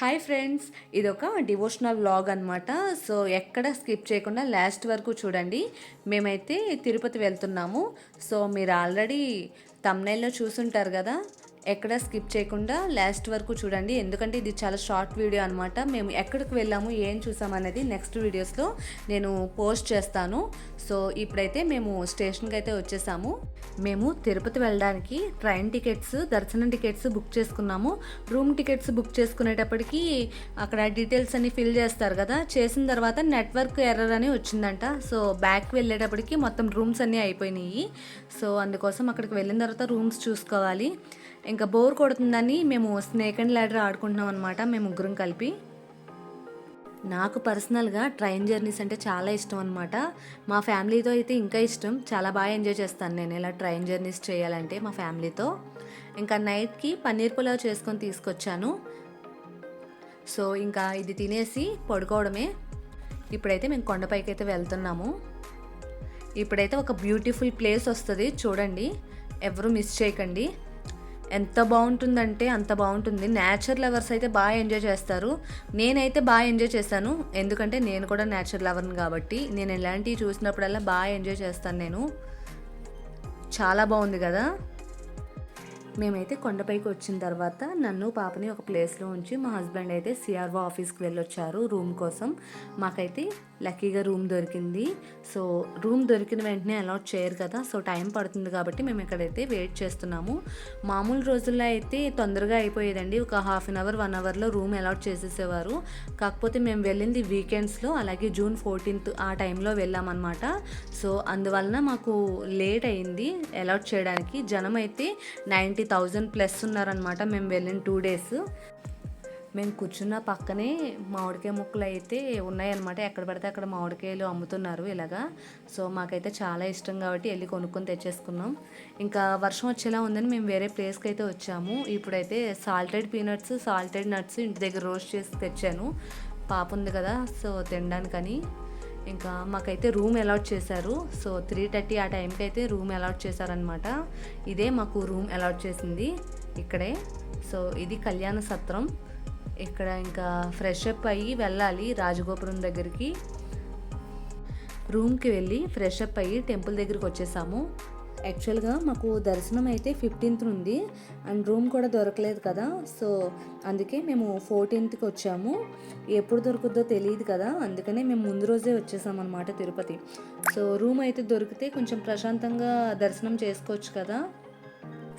Hi friends ఇది ఒక devotional vlog అనమాట సో ఎక్కడ స్కిప్ చేయకుండా లాస్ట్ వరకు చూడండి. మేమైతే తిరుపతి వెళ్తున్నాము. సో మీరు ఆల్రెడీ తమ్నైల్లో చూసుంటారు కదా. ఎక్కడ స్కిప్ చేయకుండా లాస్ట్ వరకు చూడండి. ఎందుకంటే ఇది చాలా షార్ట్ వీడియో అనమాట మేము ఎక్కడికి వెళ్ళాము ఏం చూసాము అనేది నెక్స్ట్ వీడియోస్లో నేను పోస్ట్ చేస్తాను. సో ఇప్పుడైతే మేము స్టేషన్కి అయితే వచ్చేసాము. మేము తిరుపతి వెళ్ళడానికి ట్రైన్ టికెట్స్ దర్శనం టికెట్స్ బుక్ చేసుకున్నాము. రూమ్ టికెట్స్ బుక్ చేసుకునేటప్పటికి అక్కడ డీటెయిల్స్ అన్ని ఫిల్ చేస్తారు కదా. చేసిన తర్వాత నెట్వర్క్ ఎర్రర్ అని వచ్చిందంట. సో బ్యాక్ వెళ్ళేటప్పటికి మొత్తం రూమ్స్ అన్నీ అయిపోయినాయి. సో అందుకోసం అక్కడికి వెళ్ళిన తర్వాత రూమ్స్ చూసుకోవాలి. ఇంకా బోర్ కొడుతుందని మేము స్నేక్ అండ్ ల్యాడర్ ఆడుకుంటున్నాం అనమాట మేము ముగ్గురం కలిపి. నాకు పర్సనల్గా ట్రైన్ జర్నీస్ అంటే చాలా ఇష్టం అనమాట మా ఫ్యామిలీతో అయితే ఇంకా ఇష్టం. చాలా బాగా ఎంజాయ్ చేస్తాను నేను ఇలా ట్రైన్ జర్నీస్ చేయాలంటే మా ఫ్యామిలీతో. ఇంకా నైట్కి పన్నీర్ పులావ్ చేసుకొని తీసుకొచ్చాను. సో ఇంకా ఇది తినేసి పడుకోవడమే. ఇప్పుడైతే మేము కొండపైకి అయితే వెళ్తున్నాము. ఇప్పుడైతే ఒక బ్యూటిఫుల్ ప్లేస్ వస్తుంది చూడండి. ఎవరు మిస్ చేయకండి. ఎంత బాగుంటుందంటే అంత బాగుంటుంది. నేచర్ లవర్స్ అయితే బాగా ఎంజాయ్ చేస్తారు. నేనైతే బాగా ఎంజాయ్ చేశాను ఎందుకంటే నేను కూడా నేచర్ లవర్ని కాబట్టి నేను ఇలాంటివి చూసినప్పుడల్లా బాగా ఎంజాయ్ చేస్తాను నేను. చాలా బాగుంది కదా? మేమైతే కొండపైకి వచ్చిన తర్వాత నన్ను పాపని ఒక ప్లేస్లో ఉంచి మా హస్బెండ్ అయితే సిఆర్ఓ ఆఫీస్కి వెళ్ళొచ్చారు రూమ్ కోసం. మాకైతే లక్కీగా రూమ్ దొరికింది. సో రూమ్ దొరికిన వెంటనే అలాట్ చేయరు కదా సో టైం పడుతుంది కాబట్టి మేము ఇక్కడైతే వెయిట్ చేస్తున్నాము. మామూలు రోజుల్లో అయితే తొందరగా అయిపోయేదండి. ఒక హాఫ్ అన్ అవర్ వన్ అవర్లో రూమ్ అలాట్ చేసేసేవారు. కాకపోతే మేము వెళ్ళింది వీకెండ్స్లో అలాగే జూన్ ఫోర్టీన్త్ ఆ టైంలో వెళ్ళామన్నమాట. సో అందువలన మాకు లేట్ అయింది అలాట్ చేయడానికి. జనం అయితే నైంటీ థౌజండ్ ప్లస్ ఉన్నారనమాట మేము వెళ్ళిన టూ డేస్. మేము కూర్చున్న పక్కనే మామిడికాయ ముక్కలు అయితే ఉన్నాయన్నమాట. ఎక్కడ పడితే అక్కడ మామిడికాయలు అమ్ముతున్నారు ఇలాగా. సో మాకైతే చాలా ఇష్టం కాబట్టి వెళ్ళి కొనుక్కొని తెచ్చేసుకున్నాం. ఇంకా వర్షం వచ్చేలా ఉందని మేము వేరే ప్లేస్కి అయితే వచ్చాము. ఇప్పుడైతే సాల్టెడ్ పీనట్స్ సాల్టెడ్ నట్స్ ఇంటి దగ్గర రోస్ట్ చేసి తెచ్చాను. పాప ఉంది కదా సో తినడానికని. ఇంకా మాకైతే రూమ్ అలాట్ చేశారు. సో త్రీ థర్టీ ఆ టైంకి అయితే రూమ్ అలాట్ చేశారనమాట ఇదే మాకు రూమ్ అలాట్ చేసింది ఇక్కడే. సో ఇది కళ్యాణ సత్రం. ఇక్కడ ఇంకా ఫ్రెష్ అప్ అయ్యి వెళ్ళాలి రాజగోపురం దగ్గరికి. రూమ్కి వెళ్ళి ఫ్రెష్ అప్ అయ్యి టెంపుల్ దగ్గరికి వచ్చేసాము. యాక్చువల్గా మాకు దర్శనం అయితే ఫిఫ్టీన్త్ ఉంది అండ్ రూమ్ కూడా దొరకలేదు కదా. సో అందుకే మేము ఫోర్టీన్త్కి వచ్చాము. ఎప్పుడు దొరుకుద్దో తెలియదు కదా. అందుకనే మేము ముందు రోజే వచ్చేసామన్నమాట తిరుపతి. సో రూమ్ అయితే దొరికితే కొంచెం ప్రశాంతంగా దర్శనం చేసుకోవచ్చు కదా.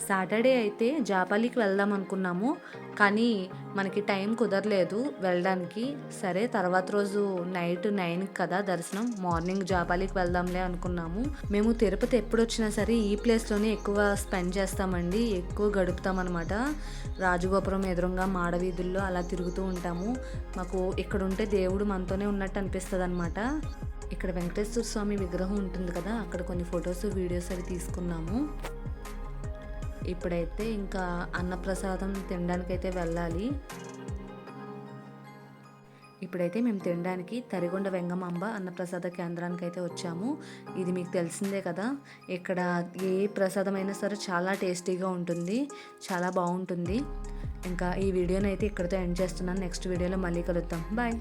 సాటర్డే అయితే జాపాలికి వెళ్దాం అనుకున్నాము కానీ మనకి టైం కుదరలేదు వెళ్ళడానికి. సరే తర్వాత రోజు నైట్ నైన్ కదా దర్శనం మార్నింగ్ జాపాలికి వెళ్దాంలే అనుకున్నాము. మేము తిరుపతి ఎప్పుడు వచ్చినా సరే ఈ ప్లేస్లోనే ఎక్కువ స్పెండ్ చేస్తామండి ఎక్కువ గడుపుతామన్నమాట. రాజగోపురం ఎదురుగా మాడవీధుల్లో అలా తిరుగుతూ ఉంటాము. మాకు ఇక్కడ ఉంటే దేవుడు మనతోనే ఉన్నట్టు అనిపిస్తుంది అనమాట ఇక్కడ వెంకటేశ్వర స్వామి విగ్రహం ఉంటుంది కదా అక్కడ కొన్ని ఫొటోస్ వీడియోస్ అవి తీసుకున్నాము. ఇప్పుడైతే ఇంకా అన్నప్రసాదం తినడానికైతే వెళ్ళాలి. ఇప్పుడైతే మేము తినడానికి తరిగొండ వెంగమాంబ అన్నప్రసాద కేంద్రానికి అయితే వచ్చాము. ఇది మీకు తెలిసిందే కదా ఇక్కడ ఏ ప్రసాదం అయినా సరే చాలా టేస్టీగా ఉంటుంది చాలా బాగుంటుంది. ఇంకా ఈ వీడియోని అయితే ఇక్కడితో ఎండ్ చేస్తున్నాను. నెక్స్ట్ వీడియోలో మళ్ళీ కలుద్దాం. బాయ్.